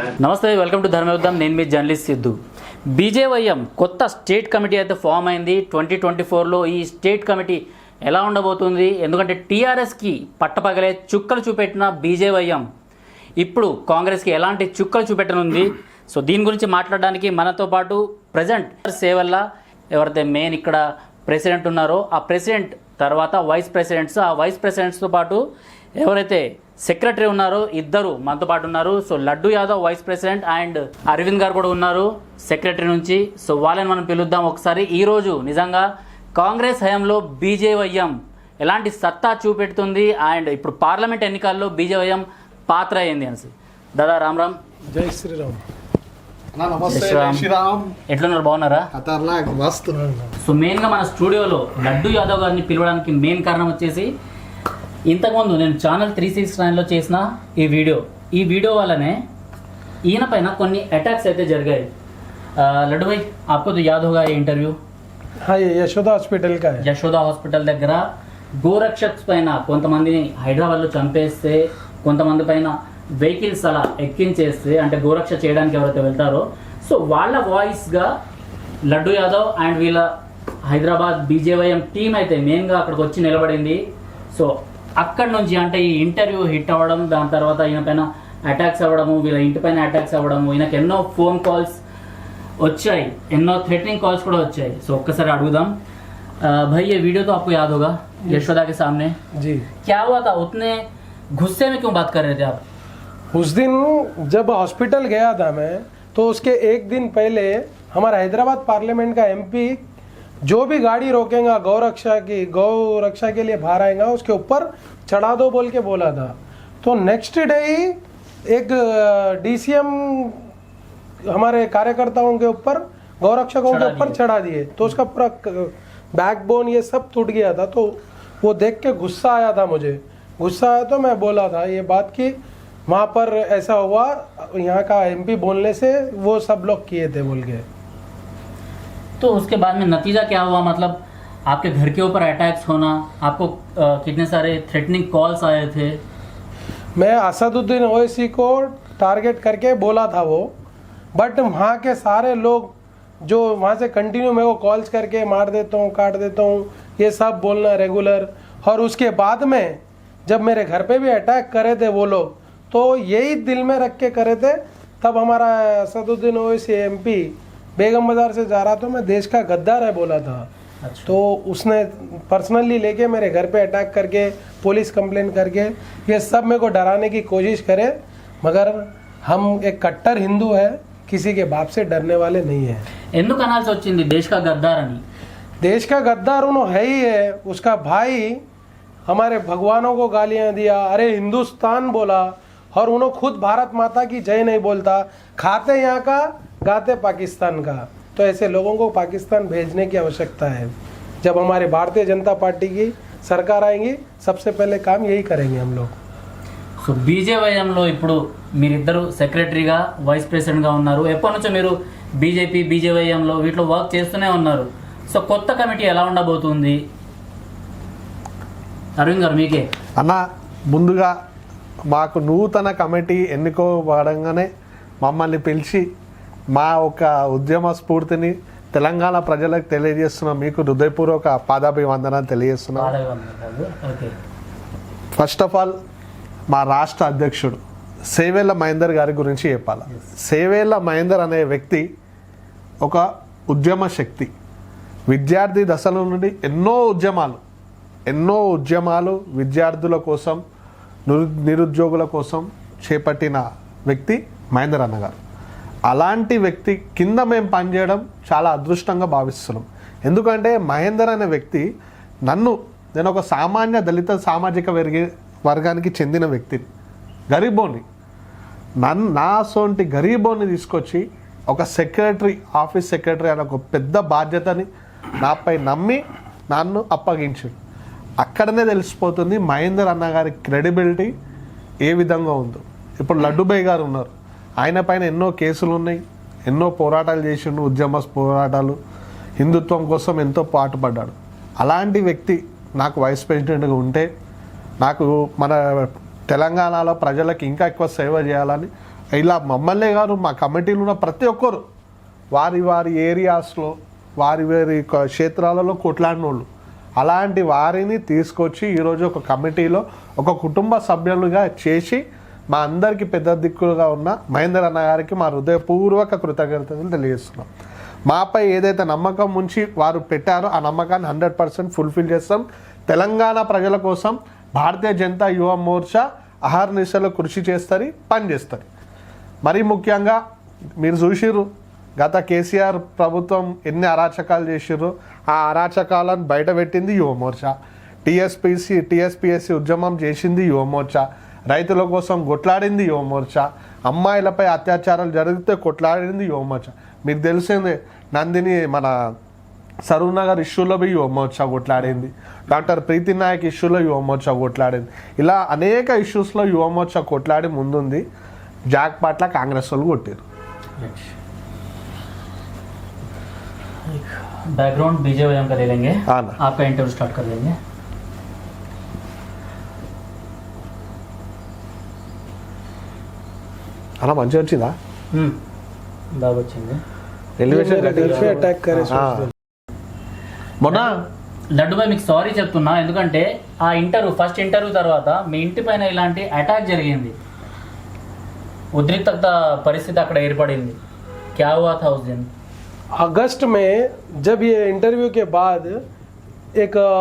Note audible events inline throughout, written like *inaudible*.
నమస్తే welcome to Dharmayuddham. నేను మీ జర్నలిస్ట్ సిద్ధు. బీజేవైఎం కొత్త స్టేట్ కమిటీ అయితే ఫామ్ అయింది. ట్వంటీ ట్వంటీ ఫోర్లో ఈ స్టేట్ కమిటీ ఎలా ఉండబోతుంది? ఎందుకంటే టీఆర్ఎస్కి పట్టపగలే చుక్కలు చూపెట్టిన బీజేవైఎం. ఇప్పుడు కాంగ్రెస్కి ఎలాంటి చుక్కలు చూపెట్టనుంది? సో దీని గురించి మాట్లాడడానికి మనతో పాటు ప్రజెంట్ సేవల్ల ఎవరైతే మెయిన్ ఇక్కడ ప్రెసిడెంట్ ఉన్నారో ఆ ప్రెసిడెంట్ తర్వాత వైస్ ప్రెసిడెంట్స్ ఆ వైస్ ప్రెసిడెంట్స్తో పాటు ఎవరైతే సెక్రటరీ ఉన్నారో ఇద్దరు మనతో పాటు ఉన్నారు. So Laddu Yadav vice president and Arvind గారు కూడా ఉన్నారు సెక్రటరీ నుంచి. సో వాళ్ళని మనం పిలుద్దాం ఒకసారి. ఈ రోజు నిజంగా కాంగ్రెస్ హయాంలో బీజేవైఎం ఎలాంటి సత్తా చూపెడుతుంది? అండ్ ఇప్పుడు పార్లమెంట్ ఎన్నికల్లో బీజేవైఎం పాత్ర అయింది అనేసి. దాదా రామ్ రామ్. జై శ్రీరామ్. ఎట్లున్నారు? బాగున్నారా? సో మెయిన్గా మన స్టూడియోలో లడ్డు యాదవ్ గారిని పిలవడానికి మెయిన్ కారణం వచ్చేసి ఇంతకుముందు నేను ఛానల్ త్రీ సిక్స్ నైన్లో చేసిన ఈ వీడియో. ఈ వీడియో వల్లనే ఈయన పైన కొన్ని అటాక్స్ అయితే జరిగాయి. లడ్డు భాయ్ ఆప్కో యాదవ్ గారి interview. Yashoda hospital Yashoda hospital దగ్గర గోరక్షక్స్ పైన కొంతమందిని హైదరాబాద్లో చంపేస్తే కొంతమంది పైన వెహికల్స్ అలా ఎక్కించేస్తే అంటే గోరక్ష చేయడానికి ఎవరైతే వెళ్తారో సో వాళ్ళ వాయిస్గా లడ్డు యాదవ్ అండ్ వీళ్ళ హైదరాబాద్ బీజేవైఎం టీం అయితే మెయిన్గా అక్కడికి వచ్చి నిలబడింది. సో అక్కడి నుంచి అంటే ఈ ఇంటర్వ్యూ హిట్ అవ్వడం దాని తర్వాత ఈయన పైన అటాక్స్ అవ్వడము వీళ్ళ ఇంటి పైన అటాక్స్ అవ్వడము ఈయనకి ఎన్నో ఫోన్ కాల్స్ వచ్చాయి ఎన్నో థ్రెటనింగ్ కాల్స్ కూడా వచ్చాయి సో ఒక్కసారి అడుగుదాం आ, भाई ये वीडियो तो आपको याद होगा यशोदा के सामने जी क्या हुआ था उतने गुस्से में क्यों बात कर रहे थे आप उस दिन जब हॉस्पिटल गया था मैं तो उसके एक दिन पहले हमारा हैदराबाद पार्लियामेंट का एमपी जो भी गाड़ी रोकेगा गौ रक्षा की गौ रक्षा के लिए बाहर आएगा उसके ऊपर चढ़ा दो बोल के बोला था। तो नेक्स्ट डे ही एक डीसीएम हमारे कार्यकर्ताओं के ऊपर गौरक्षकों के ऊपर चढ़ा दिए। तो उसका पूरा बैकबोन ये सब टूट गया था। तो वो देख के गुस्सा आया था मुझे। गुस्सा आया तो मैं बोला था ये बात कि वहाँ पर ऐसा हुआ यहाँ का एमपी बोलने से वो सब लोग किए थे बोल के। तो उसके बाद में नतीजा क्या हुआ? मतलब आपके घर के ऊपर अटैक्स होना आपको अ, कितने सारे थ्रेटनिंग कॉल्स आए थे? मैं असदुद्दीन ओवैसी को टारगेट करके बोला था वो बट वहाँ के सारे लोग जो वहाँ से कंटिन्यू मेरे को कॉल्स करके मार देता हूँ काट देता हूँ ये सब बोलना रेगुलर और उसके बाद में जब मेरे घर पे भी अटैक करे थे वो लोग तो यही दिल में रख के करे थे। तब हमारा असदुद्दीन ओवैसी एमपी बेगम बाज़ार से जा रहा था मैं देश का गद्दार है बोला था। अच्छा। तो उसने पर्सनली लेके मेरे घर पे अटैक करके पुलिस कंप्लेन करके ये सब मेरे को डराने की कोशिश करे मगर हम एक कट्टर हिंदू है किसी के बाप से डरने वाले नहीं है। हिंदू कनाल सोचिंदी देश का गद्दार देश का गद्दार उन्होंने है ही है उसका भाई हमारे भगवानों को गालियाँ दिया अरे हिंदुस्तान बोला और उन्होंने खुद भारत माता की जय नहीं बोलता। खाते यहाँ का गाते पाकिस्तान का तो ऐसे लोगों को पाकिस्तान भेजने की आवश्यकता है जब हमारे भारतीय जनता पार्टी की सरकार आएंगी सबसे पहले काम यही करेंगे हम लोग సో బీజేవైఎంలో ఇప్పుడు మీరిద్దరు సెక్రటరీగా వైస్ ప్రెసిడెంట్గా ఉన్నారు ఎప్పటి నుంచో మీరు బీజేపీ బీజేవైఎంలో వీటిలో వర్క్ చేస్తూనే ఉన్నారు సో కొత్త కమిటీ ఎలా ఉండబోతుంది అరవింద్ గారు మీకే అన్న ముందుగా మాకు నూతన కమిటీ ఎన్నుకోబడంగానే మమ్మల్ని పిలిచి మా ఒక ఉద్యమ స్ఫూర్తిని తెలంగాణ ప్రజలకు తెలియజేస్తున్న. మీకు హృదయపూర్వక పాదాభివందనాలు తెలియజేస్తున్నాం. ఫస్ట్ ఆఫ్ ఆల్ మా రాష్ట్ర అధ్యక్షుడు సేవేళ్ళ మహేందర్ గారి గురించి చెప్పాలి? సేవేళ్ళ మహేందర్ అనే వ్యక్తి ఒక ఉద్యమ శక్తి. విద్యార్థి దశల నుండి ఎన్నో ఉద్యమాలు ఎన్నో ఉద్యమాలు విద్యార్థుల కోసం నిరు నిరుద్యోగుల కోసం చేపట్టిన వ్యక్తి మహేందర్ అన్న గారు అలాంటి వ్యక్తి కింద మేము పనిచేయడం చాలా అదృష్టంగా భావిస్తున్నాం. ఎందుకంటే మహేందర్ అనే వ్యక్తి నన్ను నేను ఒక సామాన్య దళిత సామాజిక వర్గ వర్గానికి చెందిన వ్యక్తిని గరీబోని నన్ను నా సొంటి గరీబోని తీసుకొచ్చి ఒక సెక్రటరీ ఆఫీస్ సెక్రటరీ అనే ఒక పెద్ద బాధ్యతని నాపై నమ్మి నన్ను అప్పగించాడు అక్కడనే తెలిసిపోతుంది మహేందర్ అన్న గారి క్రెడిబిలిటీ ఏ విధంగా ఉందో. ఇప్పుడు లడ్డుబాయ్ గారు ఉన్నారు. ఆయన పైన ఎన్నో కేసులు ఉన్నాయి ఎన్నో పోరాటాలు చేసిండు ఉద్యమ పోరాటాలు హిందుత్వం కోసం ఎంతో పాటుపడ్డాడు. అలాంటి వ్యక్తి నాకు వైస్ ప్రెసిడెంట్గా ఉంటే నాకు మన తెలంగాణలో ప్రజలకు ఇంకా ఎక్కువ సేవ చేయాలని ఇలా మమ్మల్నే గారు మా కమిటీలు ఉన్న ప్రతి ఒక్కరు వారి వారి ఏరియాస్లో వారి వారి క్షేత్రాలలో కొట్లాడిన వాళ్ళు అలాంటి వారిని తీసుకొచ్చి ఈరోజు ఒక కమిటీలో ఒక కుటుంబ సభ్యులుగా చేసి మా అందరికీ పెద్ద దిక్కులుగా ఉన్న మహేందర్ అన్న గారికి మా హృదయపూర్వక కృతజ్ఞతలు తెలియజేస్తున్నాం. మాపై ఏదైతే నమ్మకం ఉంచి వారు పెట్టారో ఆ నమ్మకాన్ని హండ్రెడ్ పర్సెంట్ ఫుల్ఫిల్ చేస్తాం. తెలంగాణ ప్రజల కోసం భారతీయ జనతా యువ మోర్చా అహర్నిశలో కృషి చేస్తుంది పనిచేస్తారు మరీ ముఖ్యంగా మీరు చూసిర్రు గత కేసీఆర్ ప్రభుత్వం ఎన్ని అరాచకాలు చేసిర్రు ఆ అరాచకాలను బయటపెట్టింది యువమోర్చా టీఎస్పీసీ టీఎస్పీఎస్సీ ఉద్యమం చేసింది యువమోర్చా రైతుల కోసం కొట్లాడింది యువమోర్చా అమ్మాయిలపై అత్యాచారాలు జరిగితే కొట్లాడింది యువమోర్చా మీకు తెలిసిందే నందిని మన సరూర్ నగర్ ఇష్యూలో పోయి యువమోర్చా కొట్లాడింది డాక్టర్ ప్రీతి నాయక్ ఇష్యూలో యువమోర్చా కొట్లాడింది ఇలా అనేక ఇష్యూస్లో యువమోర్చా కొట్లాడి ముందుంది జాక్ పాట్ల కాంగ్రెస్ వాళ్ళు కొట్టారు बैकग्राउंड बीजेपी का ले लेंगे हाँ ना। आपका इंटरव्यू स्टार्ट कर देंगे అలా మంచిగా వచ్చిందా हम्म, బాగా వచ్చింది ये ఎలివేషన్ मेरे दिल पे अटैक करे हाँ। सोच दो। మొన్న లడ్డు భాయ్ మీకు సారీ చెప్తున్నా ఎందుకంటే ఆ ఇంటర్వ్యూ ఫస్ట్ ఇంటర్వ్యూ తర్వాత మీ ఇంటి పైన ఇలాంటి అటాక్ జరిగింది ఉద్రిక్తత పరిస్థితి అక్కడ ఏర్పడింది క్యా హువా था उस दिन अगस्त में जब ये इंटरव्यू के बाद एक अ,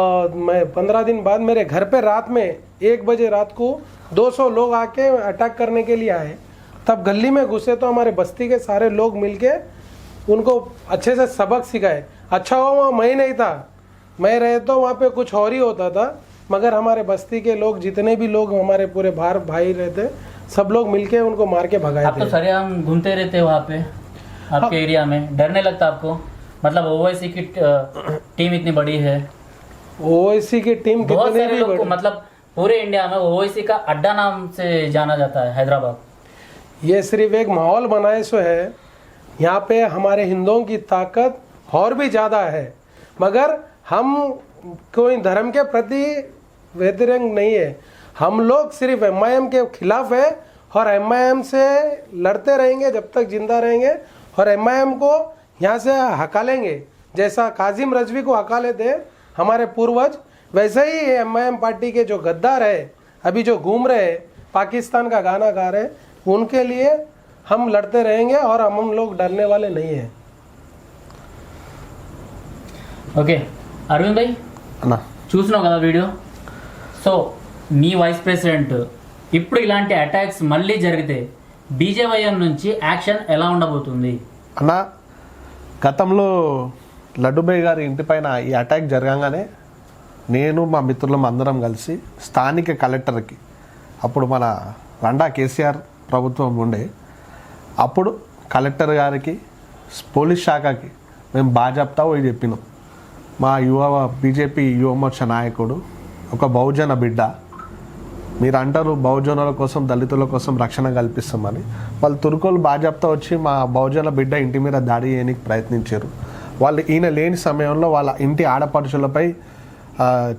मैं पंद्रह दिन बाद मेरे घर पे रात में एक बजे रात को 200 लोग आके अटैक करने के लिए आए तब गली में घुसे तो हमारे बस्ती के सारे लोग मिलके उनको अच्छे से सबक सिखाए। अच्छा हुआ वहाँ मैं नहीं था। मैं रहे तो वहाँ पे कुछ और ही होता था मगर हमारे बस्ती के लोग जितने भी लोग हमारे पूरे भार भाई रहते सब लोग मिलके उनको मार के भगाए आप तो थे। सरेआम घूमते रहते वहाँ पे आपके हाँ। एरिया में। डर नहीं लगता आपको? मतलब ओवैसी की टीम इतनी बड़ी है। ओवैसी की टीम बहुत सारे लोग मतलब पूरे इंडिया में ओवैसी का अड्डा नाम से जाना जाता है हैदराबाद। ये सिर्फ़ एक माहौल बनाए सो है। यहाँ पे हमारे हिंदुओं की ताकत और भी ज़्यादा है। मगर हम कोई धर्म के प्रति व्यतिरंग नहीं है। हम लोग सिर्फ़ एम आई एम के खिलाफ है और एम आई एम से लड़ते रहेंगे जब तक ज़िंदा रहेंगे और एम आई एम को यहाँ से हकालेंगे जैसा काजिम रजवी को हकाले थे हमारे पूर्वज, वैसे ही एम पार्टी के जो गद्दार है, अभी जो घूम रहे पाकिस्तान का गाना गा रहे हैं उनके लिए हम लड़ते रहेंगे और हम हम लोग डरने वाले नहीं हैं ఓకే అరవింద్ భాయ్ అన్న చూసినావు కదా వీడియో సో మీ వైస్ ప్రెసిడెంట్ ఇప్పుడు ఇలాంటి అటాక్స్ మళ్ళీ జరిగితే బీజేవైఎం నుంచి యాక్షన్ ఎలా ఉండబోతుంది అన్న గతంలో లడ్డుబాయ్ గారి ఇంటిపైన ఈ అటాక్ జరగగానే నేను మా మిత్రులం అందరం కలిసి స్థానిక కలెక్టర్కి అప్పుడు మన రండా కేసీఆర్ ప్రభుత్వం ఉండే అప్పుడు కలెక్టర్ గారికి పోలీస్ శాఖకి మేము బాజాప్తా పోయి చెప్పినాం. మా యువ బీజేపీ యువమోర్చ నాయకుడు ఒక బహుజన బిడ్డ మీరు అంటారు బహుజనుల కోసం దళితుల కోసం రక్షణ కల్పిస్తామని. వాళ్ళు తుర్కోలు బాజాప్తా వచ్చి మా బహుజన బిడ్డ ఇంటి మీద దాడి చేయడానికి ప్రయత్నించారు. వాళ్ళు ఈయన లేని సమయంలో వాళ్ళ ఇంటి ఆడపడుచులపై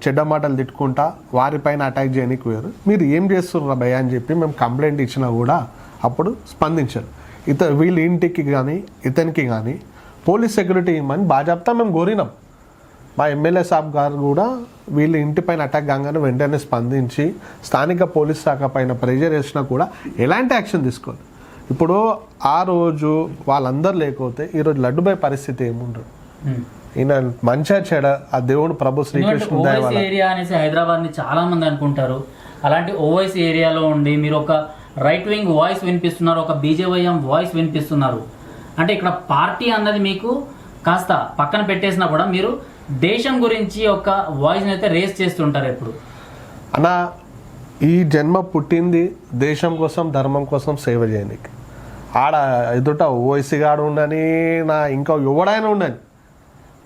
చెడ్డ మాటలు తిట్టుకుంటా వారిపైన అటాక్ చేయడానికి పోయారు. మీరు ఏం చేస్తున్నారు భయ అని చెప్పి మేము కంప్లైంట్ ఇచ్చినా కూడా అప్పుడు స్పందించారు. ఇత వీళ్ళ ఇంటికి కానీ ఇతనికి కానీ పోలీస్ సెక్యూరిటీ ఇవ్వమని బాజాప్తా మేము కోరినాం. మా ఎమ్మెల్యే సాబ్ గారు కూడా వీళ్ళ ఇంటిపైన అటాక్ కాగానే వెంటనే స్పందించి స్థానిక పోలీస్ శాఖ పైన ప్రెజర్ వేసినా కూడా ఎలాంటి యాక్షన్ తీసుకోవాలి ఇప్పుడు ఆ రోజు వాళ్ళందరూ లేకపోతే ఈరోజు లడ్డుపై పరిస్థితి ఏముండదు ఈయన మంచిగా చెడ ఆ దేవుడు ప్రభు వల్ల. ఏరియా అనేసి హైదరాబాద్ని చాలా మంది అనుకుంటారు. అలాంటి ఓవైసీ ఏరియాలో ఉండి మీరు ఒక రైట్ వింగ్ వాయిస్ వినిపిస్తున్నారు ఒక బీజేవైఎం వాయిస్ వినిపిస్తున్నారు. అంటే ఇక్కడ పార్టీ అన్నది మీకు కాస్త పక్కన పెట్టేసినా కూడా మీరు దేశం గురించి ఒక వాయిస్ అయితే రేస్ చేస్తుంటారు ఎప్పుడు. అన్న ఈ జన్మ పుట్టింది దేశం కోసం ధర్మం కోసం సేవ చేయడానికి ఆడ ఎదుట ఓవైసీ గాడు ఉండని నా ఇంకా ఎవడైనా ఉండని.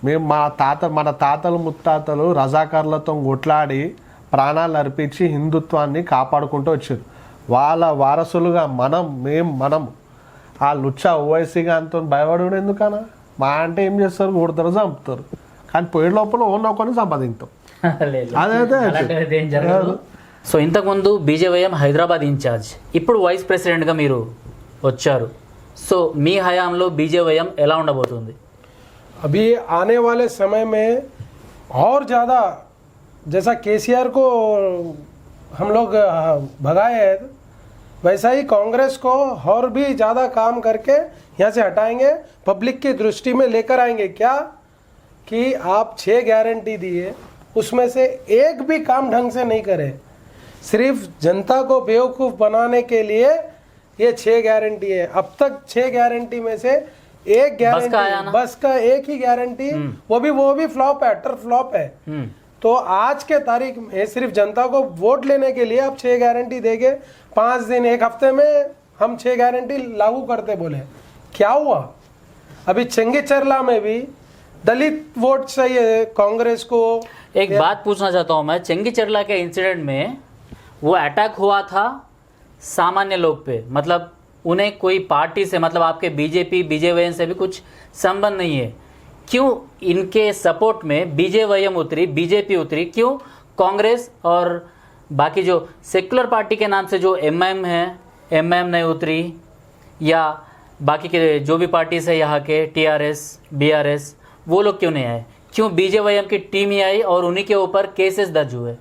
మేము మా తాత మన తాతలు ముత్తాతలు రజాకారులతో కొట్లాడి ప్రాణాలు అర్పించి హిందుత్వాన్ని కాపాడుకుంటూ వచ్చారు. వాళ్ళ వారసులుగా మనం మేం మనం. ఆ లుచ్చ ఓవైసీ గానితో భయపడు ఎందుకనా మా అంటే ఏం చేస్తారు? కొడతారు చంపుతారు. కానీ పోయే లోపల ఓన్ ఒకరిని సంపాదించాం. *laughs* లేదు. అదే, అదే. అలాంటిది ఏం జరగదు. సో ఇంతకుముందు బీజేవైఎం హైదరాబాద్ ఇన్ఛార్జ్. ఇప్పుడు వైస్ ప్రెసిడెంట్గా మీరు వచ్చారు. సో మీ హయాంలో బీజేవైఎం ఎలా ఉండబోతుంది? अभी आने वाले समय में और ज़्यादा, जैसा केसीआर को हम लोग भगाए हैं, वैसा ही कांग्रेस को और भी ज़्यादा काम करके यहाँ से हटाएँगे, पब्लिक की दृष्टि में लेकर आएँगे। क्या? कि आप छः गारंटी दिए, उसमें से एक भी काम ढंग से नहीं करे। सिर्फ़ जनता को बेवकूफ़ बनाने के लिए ये छः गारंटी है। अब तक छः गारंटी में से एक बस का आया गारंटी ना? बस का एक ही गारंटी वो भी वो भी फ्लॉप है अटर फ्लॉप है। हम्म, तो आज के तारीख में सिर्फ़ जनता को वोट लेने के लिए आप छह गारंटी देंगे। पाँच दिन एक हफ़्ते में हम छह गारंटी लागू करते बोले। क्या हुआ? अभी चंगे चरला में भी दलित वोट चाहिए कांग्रेस को। एक बात पूछना चाहता हूँ मैं चंगी चरला के इंसिडेंट में वो अटैक हुआ था सामान्य लोग पे मतलब उन्हें कोई पार्टी से मतलब आपके बीजेपी बीजेवाईएम से भी कुछ संबंध नहीं है। क्यों इनके सपोर्ट में बीजेवाईएम उतरी बीजेपी उतरी? क्यों कांग्रेस और बाकी जो सेक्युलर पार्टी के नाम से जो एमआईएम है एमआईएम नहीं उतरी, या बाकी के जो भी पार्टीज़ है यहाँ के टीआरएस बीआरएस वो लोग क्यों नहीं आए? क्यों बीजे बीजेवाईएम की टीम ही आई और उन्हीं के ऊपर केसेस दर्ज हुए?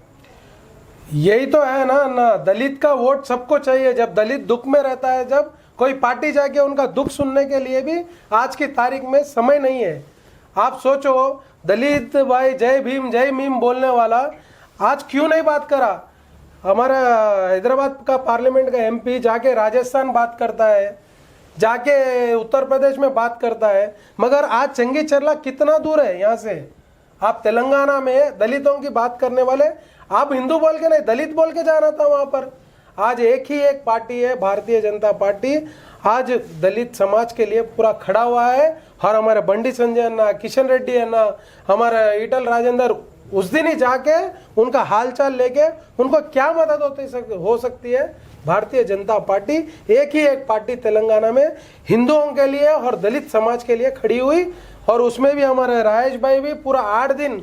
यही तो है ना ना, दलित का वोट सबको चाहिए। जब दलित दुख में रहता है, जब कोई पार्टी जाके उनका दुख सुनने के लिए भी आज की तारीख में समय नहीं है। आप सोचो, दलित भाई, जय भीम, जय मीम बोलने वाला, आज क्यों नहीं बात करा? हमारा हैदराबाद का पार्लियामेंट का एमपी जाके राजस्थान बात करता है, जाके उत्तर प्रदेश में बात करता है, मगर आज चंगी चरला कितना दूर है यहाँ से? आप तेलंगाना में दलितों की बात करने वाले आप हिंदू बोल के नहीं, दलित बोल के जाना था वहाँ पर। आज एक ही एक पार्टी है, भारतीय जनता पार्टी। आज दलित समाज के लिए पूरा खड़ा हुआ है। और हमारे बंडी संजय अन्ना, किशन रेड्डी अन्ना, हमारे ईटल राजेंद्र, उस दिन ही जाके उनका हालचाल लेके उनको क्या मदद होती हो सकती है? भारतीय जनता पार्टी, एक ही एक पार्टी तेलंगाना में हिंदुओं के लिए और दलित समाज के लिए खड़ी हुई। और उसमें भी हमारे राजेश भाई भी पूरा आठ दिन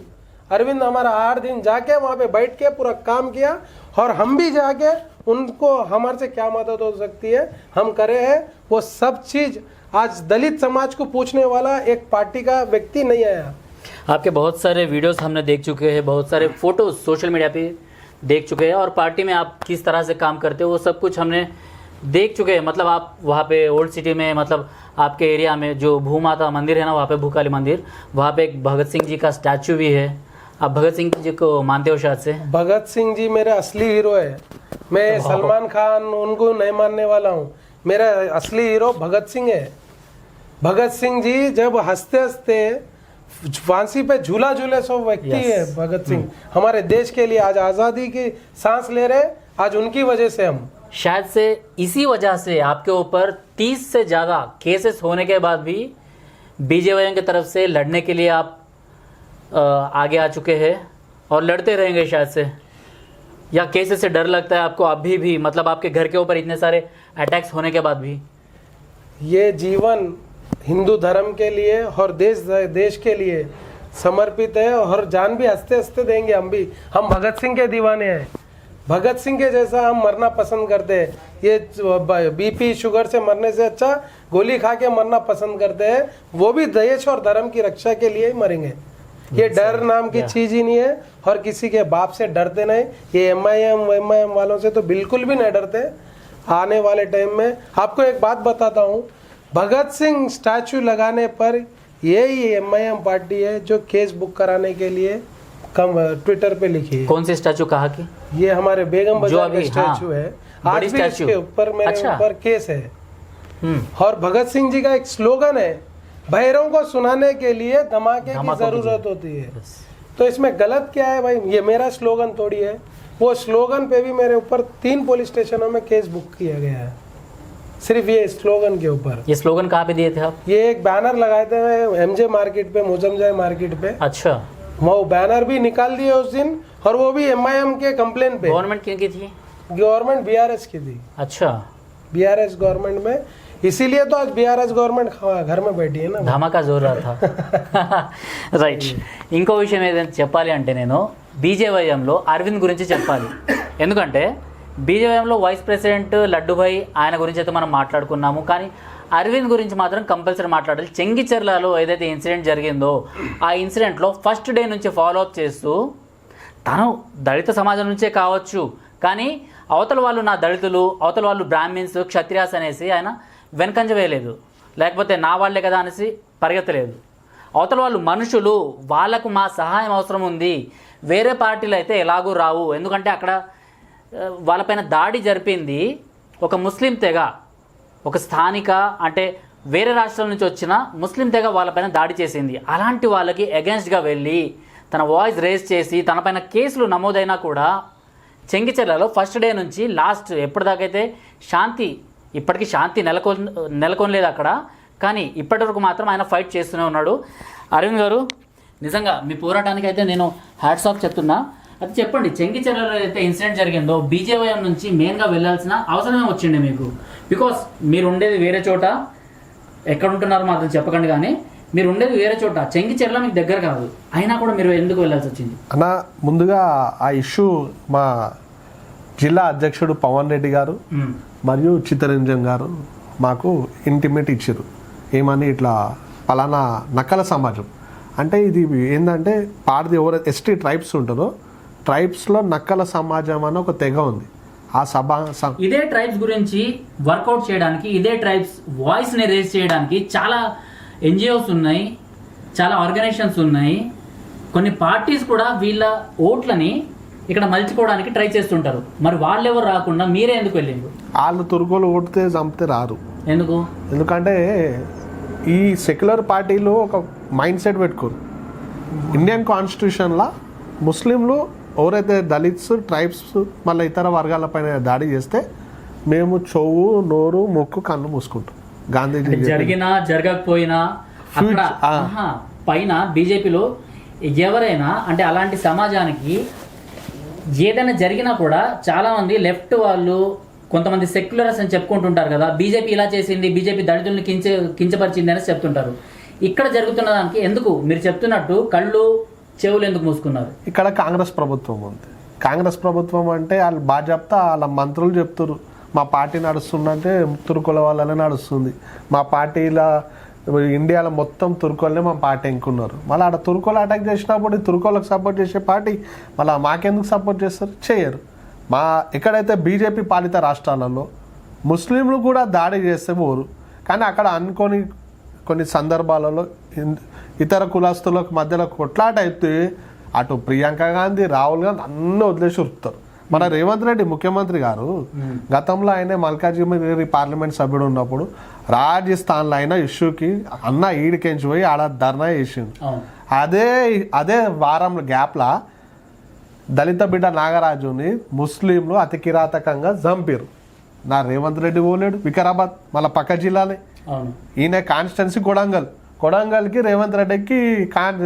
अरविंद हमारा आठ दिन जाके वहाँ पे बैठ के पूरा काम किया और हम भी जाके उनको, हमारे से क्या मदद हो सकती है, हम करे हैं। वो सब चीज़ आज दलित समाज को पूछने वाला एक पार्टी का व्यक्ति नहीं आया। आपके बहुत सारे वीडियोस हमने देख चुके हैं, बहुत सारे फ़ोटोज़ सोशल मीडिया पे देख चुके हैं और पार्टी में आप किस तरह से काम करते हो, वो सब कुछ हमने देख चुके हैं। मतलब आप वहाँ पे ओल्ड सिटी में मतलब आपके एरिया में जो भूमाता मंदिर है ना, वहाँ पे भूकाली मंदिर, वहाँ पे एक भगत सिंह जी का स्टैचू भी है। आप भगत सिंह जी को मानते हो शायद से? भगत सिंह जी मेरे असली हीरो है। मैं सलमान खान उनको नहीं मानने वाला हूँ। मेरा असली हीरो भगत सिंह है। भगत सिंह जी जब हँसते हँसते फांसी पे झूला झूले सो व्यक्ति Yes. है भगत सिंह। हमारे देश के लिए आज आज़ादी की सांस ले रहे आज उनकी वजह से हम। शायद से इसी वजह से आपके ऊपर 30 से ज़्यादा केसेस होने के बाद भी बीजेवाई की तरफ़ से लड़ने के लिए आप आगे आ चुके हैं और लड़ते रहेंगे शायद से। या केसेस से डर लगता है आपको अभी भी? मतलब आपके घर के ऊपर इतने सारे अटैक्स होने के बाद भी। ये जीवन हिंदू धर्म के लिए और देश देश के लिए समर्पित है और जान भी हँसते हँसते देंगे हम भी। हम भगत सिंह के दीवाने हैं। भगत सिंह के जैसा हम मरना पसंद करते हैं। ये बीपी शुगर से मरने से अच्छा गोली खा के मरना पसंद करते हैं। वो भी देश और धर्म की रक्षा के लिए ही मरेंगे। ये डर नाम की चीज़ ही नहीं है। और किसी के बाप से डरते नहीं। ये M I M M I M वालों से तो बिल्कुल भी नहीं डरते। आने वाले टाइम में आपको एक बात बताता हूँ। भगत सिंह स्टैचू लगाने पर यही एम आई एम पार्टी है जो केस बुक कराने के लिए कम ट्विटर पे लिखी है। कौन सी स्टैचू कहा कि? ये हमारे बेगम बाज़ार का स्टैचू हाँ, है। आज भी इसके ऊपर मेरे अच्छा। ऊपर केस है। हम्म। और भगत सिंह जी का एक स्लोगन है भैरों को सुनाने के लिए धमाके की ज़रूरत होती है। तो इसमें गलत क्या है भाई? ये मेरा स्लोगन थोड़ी है। वो स्लोगन पे भी मेरे ऊपर तीन पुलिस स्टेशनों में केस बुक किया गया है। सिर्फ़ ये स्लोगन के ऊपर। ये स्लोगन कहाँ पे दिए थे आप? ये एक बैनर लगाए थे एमजे मार्केट पे मुजमजाय मार्केट पे। अच्छा। वो बैनर भी निकाल दिए उस दिन और वो भी एम आई एम के कंप्लेन पे। गवर्नमेंट किन की थी? गवर्नमेंट बीआरएस की थी। अच्छा। बीआरएस गवर्नमेंट में इसीलिए तो आज बीआरएस गवर्नमेंट घर में बैठी है ना ధమాకా జోరా రైట్ ఇంకో విషయం ఏదైనా చెప్పాలి అంటే నేను బీజేవైఎంలో అరవింద్ గురించి చెప్పాలి ఎందుకంటే బీజేపీలో వైస్ ప్రెసిడెంట్ లడ్డుభాయ్ ఆయన గురించి అయితే మనం మాట్లాడుకున్నాము కానీ అరవింద్ గురించి మాత్రం కంపల్సరీ మాట్లాడాలి చెంగిచెర్లలో ఏదైతే ఇన్సిడెంట్ జరిగిందో ఆ ఇన్సిడెంట్లో ఫస్ట్ డే నుంచి ఫాలో అప్ చేస్తూ తను దళిత సమాజం నుంచే కావచ్చు కానీ అవతల వాళ్ళు నా దళితులు అవతల వాళ్ళు బ్రాహ్మిన్స్ క్షత్రియాస్ అనేసి ఆయన వెనకంజ వేయలేదు. లేకపోతే నా వాళ్ళే కదా అనేసి పరిగెత్తలేదు. అవతల వాళ్ళు మనుషులు వాళ్ళకు మా సహాయం అవసరం ఉంది. వేరే పార్టీలు అయితే ఎలాగూ రావు. ఎందుకంటే అక్కడ వాళ్ళపైన దాడి జరిపింది ఒక ముస్లిం తెగ. ఒక స్థానిక అంటే వేరే రాష్ట్రాల నుంచి వచ్చిన ముస్లిం తెగ వాళ్ళపైన దాడి చేసింది. అలాంటి వాళ్ళకి అగెన్స్ట్గా వెళ్ళి తన వాయిస్ రేస్ చేసి తనపైన కేసులు నమోదైనా కూడా చెంగిచెర్లలో ఫస్ట్ డే నుంచి లాస్ట్ ఎప్పటిదాకైతే శాంతి ఇప్పటికీ శాంతి నెలకొ నెలకొనలేదు అక్కడ. కానీ ఇప్పటివరకు మాత్రం ఆయన ఫైట్ చేస్తూనే ఉన్నాడు. అరవింద్ గారు నిజంగా మీ పోరాటానికి అయితే నేను హ్యాట్స్ ఆఫ్ చెప్తున్నా. అది చెప్పండి చెంగిచెర్లలో అయితే ఇన్సిడెంట్ జరిగిందో బీజేవైఎం నుంచి మెయిన్గా వెళ్ళాల్సిన అవసరమే వచ్చిండే మీకు. బికాస్ మీరు ఉండేది వేరే చోట. ఎక్కడ ఉంటున్నారో మాత్రం చెప్పకండి కానీ మీరు ఉండేది వేరే చోట. చెంగిచెర్ల మీకు దగ్గర కాదు. అయినా కూడా మీరు ఎందుకు వెళ్ళాల్సి వచ్చింది? అన్న ముందుగా ఆ ఇష్యూ మా జిల్లా అధ్యక్షుడు పవన్ రెడ్డి గారు. మరియు చిత్తరంజన్ గారు మాకు ఇంటిమేట్ ఇచ్చారు ఏమని ఇట్లా పలానా నక్కల సమాజం. అంటే ఇది ఏంటంటే పాడిది ఎవరు ఎస్టీ ట్రైబ్స్ ఉంటారో ట్రైబ్స్లో నక్కల సమాజం అని ఒక తెగ ఉంది. ఆ సభ ఇదే ట్రైబ్స్ గురించి వర్కౌట్ చేయడానికి ఇదే ట్రైబ్స్ వాయిస్ని రేజ్ చేయడానికి చాలా ఎన్జిఓస్ ఉన్నాయి చాలా ఆర్గనైజేషన్స్ ఉన్నాయి. కొన్ని పార్టీస్ కూడా వీళ్ళ ఓట్లని ఇక్కడ మలుచుకోవడానికి ట్రై చేస్తుంటారు. మరి వాళ్ళెవరు రాకుండా మీరే ఎందుకు వెళ్ళిండ్రు? వాళ్ళు తురుకోలు ఓడితే చంపితే రారు. ఎందుకు? ఎందుకంటే ఈ సెక్యులర్ పార్టీలు ఒక మైండ్ సెట్ పెట్టుకోరు. ఇండియన్ కాన్స్టిట్యూషన్లో ముస్లింలు ఎవరైతే దళిత్స్ ట్రైబ్స్ మళ్ళీ ఇతర వర్గాలపైన దాడి చేస్తే మేము చెవు నోరు మొక్కు కన్ను మూసుకుంటాం. గాంధీజీ జరిగినా జరగకపోయినా అక్కడ పైన బీజేపీలో ఎవరైనా అంటే అలాంటి సమాజానికి ఏదైనా జరిగినా కూడా చాలామంది లెఫ్ట్ వాళ్ళు కొంతమంది సెక్యులర్స్ అని చెప్పుకుంటుంటారు కదా బీజేపీ ఇలా చేసింది బీజేపీ దళితుల్ని కించ కించపరిచింది అని చెప్తుంటారు. ఇక్కడ జరుగుతున్న దానికి ఎందుకు? మీరు చెప్తున్నట్టు కళ్ళు చెవులు ఎందుకు మూసుకున్నారు? ఇక్కడ కాంగ్రెస్ ప్రభుత్వం ఉంది. కాంగ్రెస్ ప్రభుత్వం అంటే వాళ్ళు బాధ్యత వాళ్ళ మంత్రులు చెప్తారు మా పార్టీ నడుస్తుందంటే తురుకుల వాళ్ళనే నడుస్తుంది. మా పార్టీల ఇండియాలో మొత్తం తుర్కోలనే మా పార్టీ ఎంకున్నారు మళ్ళీ ఆడ తుర్కోలు అటాక్ చేసినప్పుడు తురుకోలకు తుర్కోలకు సపోర్ట్ చేసే పార్టీ మళ్ళీ మాకెందుకు సపోర్ట్ చేస్తారు? చేయరు. మా ఎక్కడైతే బీజేపీ పాలిత రాష్ట్రాలలో ముస్లింలు కూడా దాడి చేస్తే పోరు. కానీ అక్కడ అనుకోని కొన్ని సందర్భాలలో ఇతర కులస్తులకు మధ్యలో కొట్లాట అయితే అటు ప్రియాంక గాంధీ రాహుల్ గాంధీ అన్నీ వదిలేసి ఉరుకుతారు. మన రేవంత్ రెడ్డి ముఖ్యమంత్రి గారు గతంలో ఆయన మల్కాజిగిరి పార్లమెంట్ సభ్యుడు ఉన్నప్పుడు రాజస్థాన్లో అయిన ఇష్యూకి అన్న ఈడికెంచి పోయి ఆడ ధర్నా చేసిండు. అవును. అదే అదే వారం గ్యాప్లా దళిత బిడ్డ నాగరాజుని ముస్లింలు అతి కిరాతకంగా చంపారు నా రేవంత్ రెడ్డి పోలేడు వికారాబాద్ మళ్ళీ పక్క జిల్లాలే. అవును. ఈయన కాన్స్టిట్యున్సీ కొడంగల్. కొడంగల్కి రేవంత్ రెడ్డికి కాన్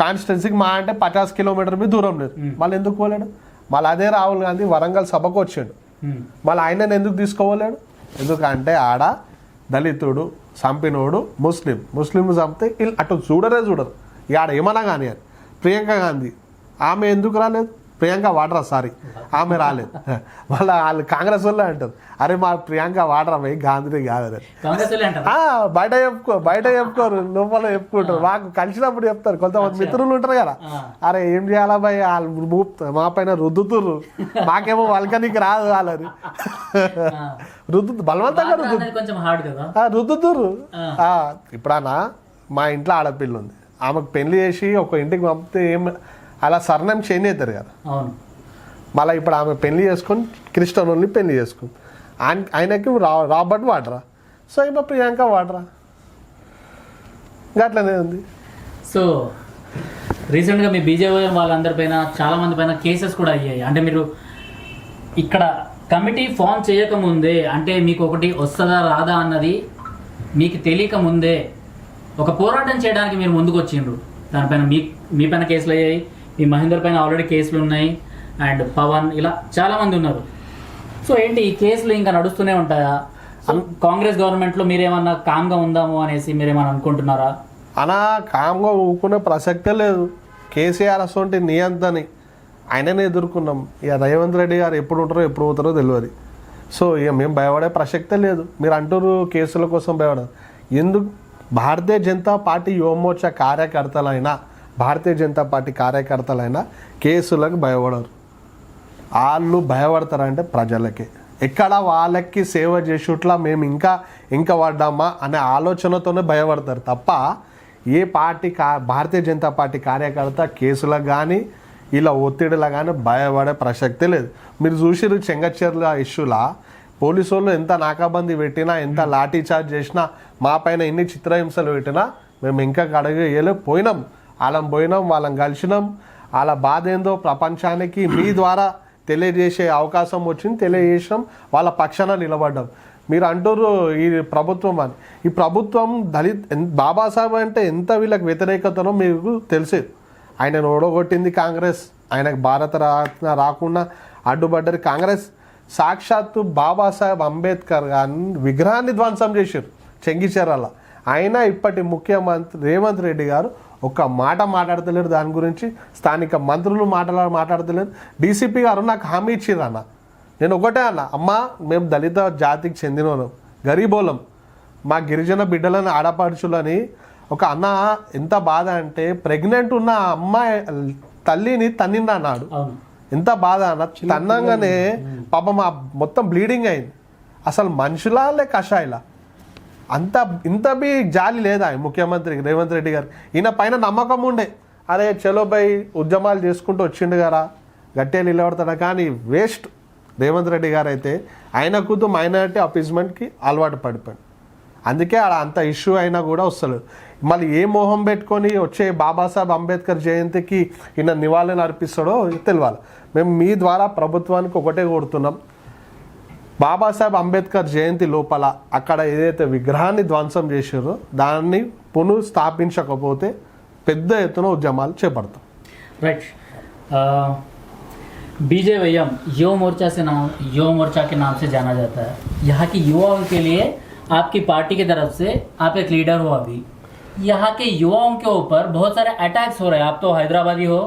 కాన్స్టిట్యున్సీకి మా అంటే పచాస్ కిలోమీటర్ మీద దూరం లేదు. మళ్ళీ ఎందుకు పోలేడు? మళ్ళీ అదే రాహుల్ గాంధీ వరంగల్ సభకు వచ్చాడు. మళ్ళీ ఆయనను ఎందుకు తీసుకోవలేడు ఎందుకంటే ఆడ దళితుడు చంపినోడు ముస్లిం. ముస్లిం చంపితే వీళ్ళు అటు చూడరే చూడరు. ఇక ఆడ ఏమన్నా కానీ ప్రియాంక గాంధీ ఆమె ఎందుకు రాలేదు? ప్రియాంక వాడరా సారీ. ఆమె రాలేదు. మళ్ళీ వాళ్ళు కాంగ్రెస్ వాళ్ళే అంటారు. అరే మా ప్రియాంక వాడరా పోయి గాంధీ కాదు కాంగ్రెస్ వాళ్ళే అంటారు? ఆ, బయట చెప్పుకో బయట చెప్పుకోరు లోపల చెప్పుకుంటారు. మాకు కలిసినప్పుడు చెప్తారు. కొంతమంది మిత్రులు ఉంటారు కదా. అరే ఏం చేయాలా భయ్? వాళ్ళు మూ- మా పైన రుద్దుతుర్రు. మాకేమో వల్కనికి రాదు వాళ్ళని. రుద్దు బలవంతంగా రుద్దు. రుద్దుతుర్రు. ఇప్పుడన్నా మా ఇంట్లో ఆడపిల్ల ఉంది. ఆమెకు పెళ్ళి చేసి ఒక ఇంటికి పంపితే ఏం అలా సర్ణం చేంజ్ అవుతారు కదా. అవును. మళ్ళీ ఇప్పుడు ఆమె పెళ్ళి చేసుకొని క్రిస్టియన్ వాళ్ళని పెళ్ళి చేసుకుంది. ఆయన- ఆయనకి రా రాబర్ట్ వాడరా. సో ఇప్పుడు ప్రియాంక వాడరా. అట్లనే ఉంది. సో రీసెంట్గా మీ బీజేపీ వాళ్ళందరి పైన చాలా మంది పైన కేసెస్ కూడా అయ్యాయి. అంటే మీరు ఇక్కడ కమిటీ ఫామ్ చేయకముందే అంటే మీకు ఒకటి వస్తుందా రాదా అన్నది మీకు తెలియక ముందే ఒక పోరాటం చేయడానికి మీరు ముందుకు వచ్చిండ్రు దానిపైన మీ మీ పైన కేసులు అయ్యాయి. మీ మహేందర్ పైన ఆల్రెడీ కేసులు ఉన్నాయి. అండ్ పవన్ ఇలా చాలా మంది ఉన్నారు. సో ఏంటి ఈ కేసులు ఇంకా నడుస్తూనే ఉంటాయా? కాంగ్రెస్ గవర్నమెంట్లో మీరేమన్నా కామ్గా ఉందాము అనేసి మీరేమన్నా అనుకుంటున్నారా? అనా కామ్గా ఊకునే ప్రసక్తే లేదు. కేసీఆర్ అసొంటి నియంతని ఆయననే ఎదుర్కొన్నాం. ఇక రేవంత్ రెడ్డి గారు ఎప్పుడు ఉంటారో ఎప్పుడు పోతారో తెలియదు. సో ఇక మేము భయపడే ప్రసక్తే లేదు. మీరు అంటారు కేసుల కోసం భయపడదు ఎందుకు? భారతీయ జనతా పార్టీ యువమోర్చా కార్యకర్తలైనా భారతీయ జనతా పార్టీ కార్యకర్తలైనా కేసులకు భయపడరు. వాళ్ళు భయపడతారంటే ప్రజలకే. ఎక్కడ వాళ్ళకి సేవ చేసేట్లా మేము ఇంకా ఇంకా పడ్డామా అనే ఆలోచనతోనే భయపడతారు తప్ప ఏ పార్టీ కా భారతీయ జనతా పార్టీ కార్యకర్త కేసులకు కానీ ఇలా ఒత్తిడిలా కానీ భయపడే ప్రసక్తే లేదు. మీరు చూసిరు చెంగచర్ల ఇష్యూలా? పోలీసు వాళ్ళు ఎంత నాకాబందీ పెట్టినా ఎంత లాఠీ చార్జ్ చేసినా మా పైన ఎన్ని చిత్రహింసలు పెట్టినా మేము ఇంకా కడగలే పోయినాం వాళ్ళని పోయినాం వాళ్ళని కలిసినాం. వాళ్ళ బాధ ఏందో ప్రపంచానికి మీ ద్వారా తెలియజేసే అవకాశం వచ్చింది తెలియజేసాం వాళ్ళ పక్షాన నిలబడ్డాం. మీరు అంటారు ఈ ప్రభుత్వం అని. ఈ ప్రభుత్వం దళిత్ ఎన్- బాబాసాహెబ్ అంటే ఎంత వీళ్ళకి వ్యతిరేకతనో మీకు తెలిసే. ఆయనను ఓడగొట్టింది కాంగ్రెస్. ఆయనకు భారత రత్న రాకుండా అడ్డుపడ్డది కాంగ్రెస్. సాక్షాత్తు బాబాసాహెబ్ అంబేద్కర్ గారిని విగ్రహాన్ని ధ్వంసం చేశారు చెంగిచెర్ల అయినా ఇప్పటి ముఖ్యమంత్రి రేవంత్ రెడ్డి గారు ఒక్క మాట మాట్లాడతలేరు దాని గురించి. స్థానిక మంత్రులు మాట్లాడ మాట్లాడతలేరు. డీసీపీ గారు నాకు హామీ ఇచ్చిర్రు అన్న. నేను ఒకటే అన్న అమ్మ మేము దళిత జాతికి చెందిన వాళ్ళం గరీబోళం మా గిరిజన బిడ్డలని ఆడపడుచులని ఒక అన్న ఎంత బాధ అంటే ప్రెగ్నెంట్ ఉన్న అమ్మాయి తల్లిని తన్నింది అన్నాడు. ఎంత బాధ అన్న తన్నంగానే పాపం మొత్తం బ్లీడింగ్ అయింది. అసలు మనుషులా లే కషాయిలా. అంత ఇంత బి జాలి లేదా ముఖ్యమంత్రికి ముఖ్యమంత్రి రేవంత్ రెడ్డి గారు? ఈయన పైన నమ్మకం ఉండే. అరే చలో బై ఉద్యమాలు చేసుకుంటూ వచ్చిండు కదా గట్టిగా నిలబడతాడు? కానీ వేస్ట్ రేవంత్ రెడ్డి గారు అయితే ఆయన కూతురు మైనారిటీ అపీజ్మెంట్కి అలవాటు పడిపోయాడు అందుకే ఆడ అంత ఇష్యూ అయినా కూడా వస్తలేదు. మళ్ళీ ఏ మోహం పెట్టుకొని వచ్చే బాబాసాహెబ్ అంబేద్కర్ జయంతికి ఈయన నివాళులు అర్పిస్తాడో తెలియాలి. మేము మీ ద్వారా ప్రభుత్వానికి ఒకటే కోరుతున్నాం. బాబాసాహెబ్ అంబేద్కర్ జయంతి లోపల అక్కడ ఏదైతే విగ్రహాన్ని ధ్వంసం చేశారో దాన్ని పునఃస్థాపించకపోతే పెద్ద ఎత్తున ఉద్యమాలు చేపడతాం राइट बीजेवैएम युवा मोर्चा से नाम युवा मोर्चा के नाम से जाना जाता है यहाँ की युवाओं के लिए आपकी पार्टी की तरफ से आप एक लीडर हो अभी यहाँ के युवाओं के ऊपर बहुत सारे अटैक्स हो रहे हैं आप तो हैदराबादी हो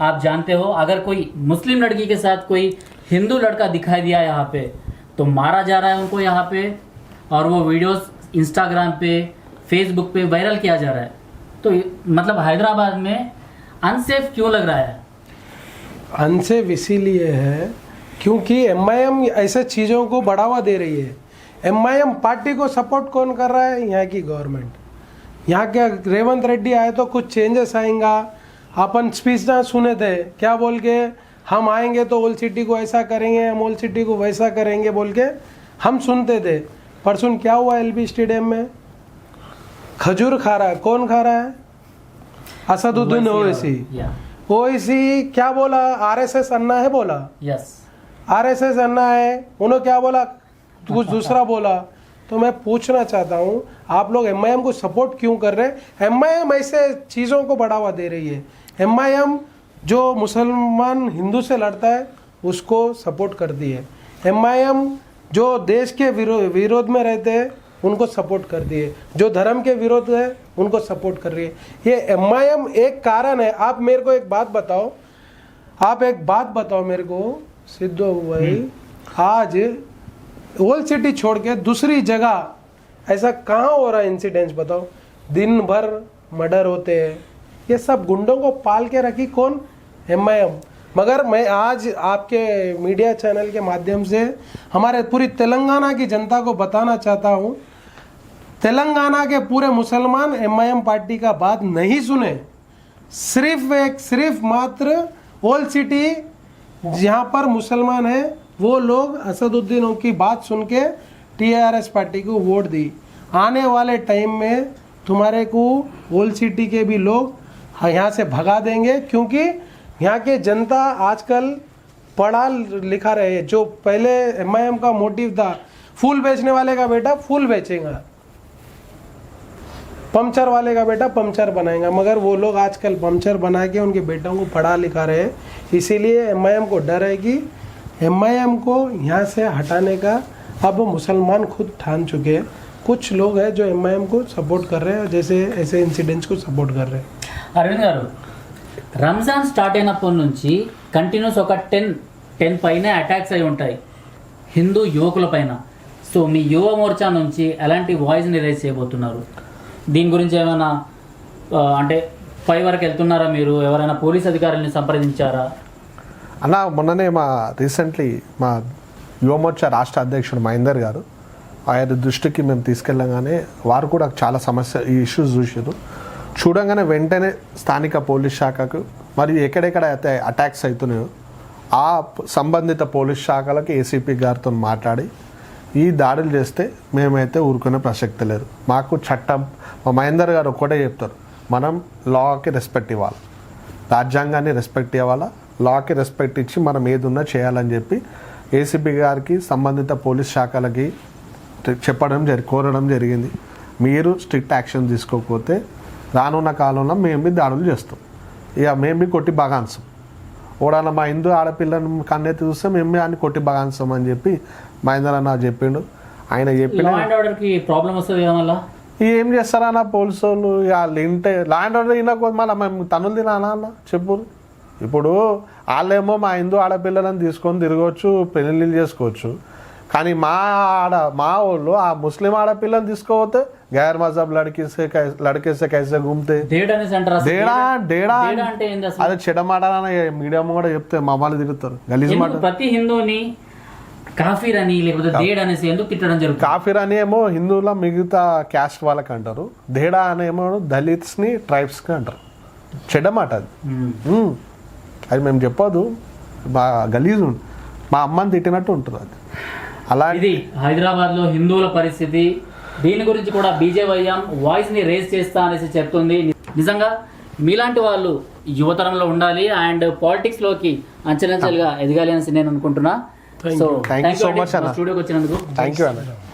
आप जानते हो अगर कोई मुस्लिम लड़की के साथ कोई हिंदू लड़का दिखाई दिया यहाँ पे तो मारा जा रहा है उनको यहाँ पे, और वो वीडियोस इंस्टाग्राम पे फेसबुक पे वायरल किया जा रहा है। तो मतलब हैदराबाद में अनसेफ क्यों लग रहा है? अनसेफ इसीलिए है, क्योंकि एम ऐसे चीज़ों को बढ़ावा दे रही है। एम आई एम पार्टी को सपोर्ट कौन कर रहा है? यहाँ की गवर्नमेंट यहाँ के रेवंत रेड्डी आए तो कुछ चेंजेस आएगा। अपन स्पीच ना सुने थे। क्या बोल के हम आएँगे तो ओल्ड सिटी को ऐसा करेंगे हम ओल्ड सिटी को वैसा करेंगे बोल के हम सुनते थे। परसों क्या हुआ एलबी स्टेडियम में? खजूर खा रहा है कौन खा रहा है? असदुद्दीन ओवैसी ओवैसी। क्या बोला? आरएसएस अन्ना है बोला? यस। आरएसएस अन्ना है। उन्होंने क्या बोला? कुछ दूसरा बोला। तो मैं पूछना चाहता हूँ आप लोग एम को सपोर्ट क्यों कर रहे हैं? एम ऐसे चीज़ों को बढ़ावा दे रही है। एम जो मुसलमान हिंदू से लड़ता है उसको सपोर्ट करती है। एम आई एम जो देश के विरो, विरोध में रहते हैं उनको सपोर्ट कर दिए जो धर्म के विरोध है उनको सपोर्ट कर रही है। ये एम आई एम एक कारण है। आप मेरे को एक बात बताओ। आप एक बात बताओ मेरे को। सिद्धू भाई आज ओल्ड सिटी छोड़ के दूसरी जगह ऐसा कहाँ हो रहा है इंसिडेंट्स बताओ? दिन भर मर्डर होते हैं। ये सब गुंडों को पाल के रखी कौन? एम आई एम मगर मैं आज आपके मीडिया चैनल के माध्यम से हमारे पूरी तेलंगाना की जनता को बताना चाहता हूँ। तेलंगाना के पूरे मुसलमान एम आई एम पार्टी का बात नहीं सुने। सिर्फ़ एक, सिर्फ़ मात्र ओल्ड सिटी जहाँ पर मुसलमान है, वो लोग असदुद्दीनों की बात सुन के टीआरएस पार्टी को वोट दी। आने वाले टाइम में तुम्हारे को ओल्ड सिटी के भी लोग यहाँ से भगा देंगे, क्योंकि यहाँ के जनता आजकल पढ़ा लिखा रहे जो पहले एम का मोटिव था, फूल बेचने वाले का बेटा फूल बेचेगा। पंचर वाले का बेटा पंचर बनाएगा। मगर वो लोग आजकल पंचर बना के उनके बेटों को पढ़ा लिखा रहे हैं। इसीलिए एम को डर है कि एम को यहाँ से हटाने का अब मुसलमान खुद ठान चुके हैं। कुछ लोग हैं जो एम को सपोर्ट कर रहे हैं जैसे ऐसे इंसिडेंट्स को सपोर्ट कर रहे हैं। అరవింద్ గారు రంజాన్ స్టార్ట్ అయినప్పటి నుంచి కంటిన్యూస్ ఒక టెన్ టెన్ పైన అటాక్స్ అయి ఉంటాయి హిందూ యువకుల పైన. సో మీ యువ మోర్చా నుంచి ఎలాంటి వాయిస్ని రైజ్ చేయబోతున్నారు? దీని గురించి ఏమైనా అంటే పై వరకు వెళ్తున్నారా మీరు? ఎవరైనా పోలీస్ అధికారుల్ని సంప్రదించారా? అన్న మొన్ననే మా రీసెంట్లీ మా యువమోర్చా రాష్ట్ర అధ్యక్షుడు మహేందర్ గారు ఆయన దృష్టికి మేము తీసుకెళ్ళగానే వారు కూడా చాలా సమస్య ఈ ఇష్యూస్ చూసారు చూడంగానే వెంటనే స్థానిక పోలీస్ శాఖకు మరియు ఎక్కడెక్కడ అయితే అటాక్స్ అవుతున్నాయో ఆ సంబంధిత పోలీస్ శాఖలకు ఏసీపీ గారితో మాట్లాడి ఈ దాడులు చేస్తే మేమైతే ఊరుకునే ప్రసక్తి లేదు. మాకు చట్టం మా మహేందర్ గారు ఒక్కటే చెప్తారు మనం లాకి రెస్పెక్ట్ ఇవ్వాలి. రాజ్యాంగాన్ని రెస్పెక్ట్ ఇవ్వాలా? లాకి రెస్పెక్ట్ ఇచ్చి మనం ఏదున్నా చేయాలని చెప్పి ఏసీపీ గారికి సంబంధిత పోలీస్ శాఖలకి చెప్పడం జరి కోరడం జరిగింది. మీరు స్ట్రిక్ట్ యాక్షన్ తీసుకోకపోతే రానున్న కాలంలో మేము మీ దాడులు చేస్తాం. ఇక మేము మీ కొట్టి బగాన్సం ఓడాన మా హిందూ ఆడపిల్లను కన్నెత్తి చూస్తే మేము అని కొట్టి బగాన్సం అని చెప్పి మహేందర్ అన్న చెప్పిండు. ఆయన చెప్పిన ప్రాబ్లం వస్తుంది ఏం చేస్తారన్న పోలీసు వాళ్ళు ఇక వాళ్ళు ఇంటే ల్యాండ్ ఆర్డర్ తినకపోతే మళ్ళీ మేము తనులు తినాలా అన్న చెప్పు. ఇప్పుడు వాళ్ళేమో మా హిందూ ఆడపిల్లలను తీసుకొని తిరగవచ్చు పెళ్ళిళ్ళు చేసుకోవచ్చు. కానీ మా ఆడ మా వాళ్ళు ఆ ముస్లిం ఆడపిల్లని తీసుకోపోతే గైర్ మజాబ్ కై- గుమ్తే డేట్ అనేసి అంటారు అసలు డేడా డేడా అదే చెడమాడాలని మీడియా కూడా చెప్తే మమ్మల్ని తిరుగుతారు గలీజ్ మాట ప్రతి హిందువుని కాఫీర్ అని లేకపోతే దేడ్ అనేసి ఎందుకు తిట్టడం జరుగుతుంది కాఫీర్ అని ఏమో హిందువుల మిగతా క్యాస్ట్ వాళ్ళకి అంటారు దేడా అనేమో దళిత్స్ని ట్రైబ్స్కి అంటారు చెడ్డమాట అది మ్మ్. మ్మ్. అది మేము చెప్పదు బాగా గలీజ్ మా అమ్మని తిట్టినట్టు ఉంటుంది అది అలా ఇది హైదరాబాద్లో హిందువుల పరిస్థితి దీని గురించి కూడా బీజేవైఎం వాయిస్ని రేస్ చేస్తా అనేసి చెప్తుంది. నిజంగా మీలాంటి వాళ్ళు యువతరంలో ఉండాలి అండ్ పాలిటిక్స్లోకి అంచెలంచెలుగా ఎదగాలి అనేసి నేను అనుకుంటున్నా. So you. So much, అన్న. స్టూడియోకి వచ్చినందుకు. Thank you